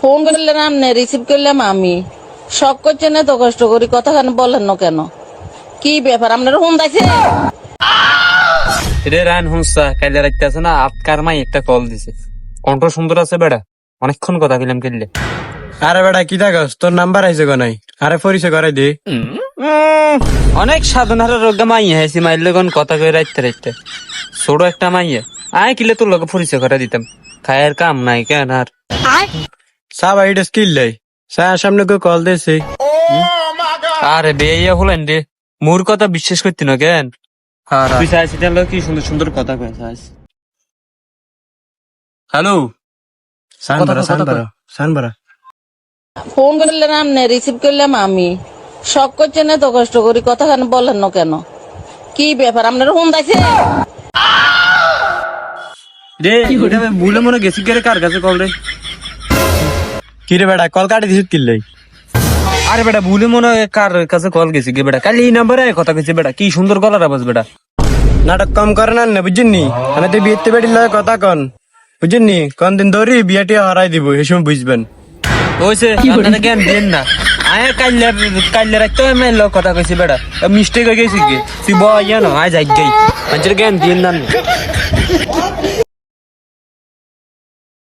Phone করলেন আপনি receive করলাম আমি। শখ করছেন এত কষ্ট করি কথা কেন বলেন না কেন? কি ব্যাপার আপনার ফোন দাইছে? রে রান হুঁসা কাইলে রাখতে আছে না আটকার মাই একটা কল দিছে। কণ্ঠ সুন্দর আছে বেড়া অনেকক্ষণ কথা কইলাম কেলে আরে বেটা কি থাকস? তোর নাম্বার আইছে গো নাই? আরে পরিচয় করাই দে। অনেক সাধনার রোগা মাইয়া হেসি মাইলে কোন কথা কই রাখতে রাখতে ছোট একটা মাইয়া। আয় কিলে তোর লোক পরিচয় করে দিতাম। খায়ের কাম নাই কেন আর? সব আইডা স্কিল লাই? সায়া সামনে কো কল দেছে আরে বেয়া হলেন রে। মোর কথা বিশ্বাস করতি না কেন? তুই চাইছি তাহলে কি সুন্দর সুন্দর কথা কয় চাইছ হ্যালো? সান কথা বারা কও, সান কথা বারা ফোন আপনি রিসিভ করলাম আমি। শখ করছেন এত কষ্ট করি কথা কেন বলেন না কেন? কি ব্যাপার আপনার ফোন দাইছে রে এটা ভুলে মনে গেছি। কে কার কাছে কল রে? কি রে বেটা কল কাটি দিছিস কি লাই আরে বেটা ভুলে মনে কার কাছে কল গেছি গে বেটা। কালি এই নাম্বারে কথা কইছে বেটা কি সুন্দর গলার আওয়াজ বেটা। নাটক কম করে না না বুঝছেন নি আমি তো বিয়েতে বেড়ি লয় কথা কন। বুঝছেন নি কোন দিন ধরি বিয়াটি হারাই দিব সময় বুঝবেন। ওইছে আপনারা জ্ঞান দেন না। আয় কাইলে কাইলে রাখতে আমি লগে কথা কইছি বেটা। মিস্টেক হয়ে গেছি কি তুই বয় না আয় যাই গই মানুষের জ্ঞান দিন না।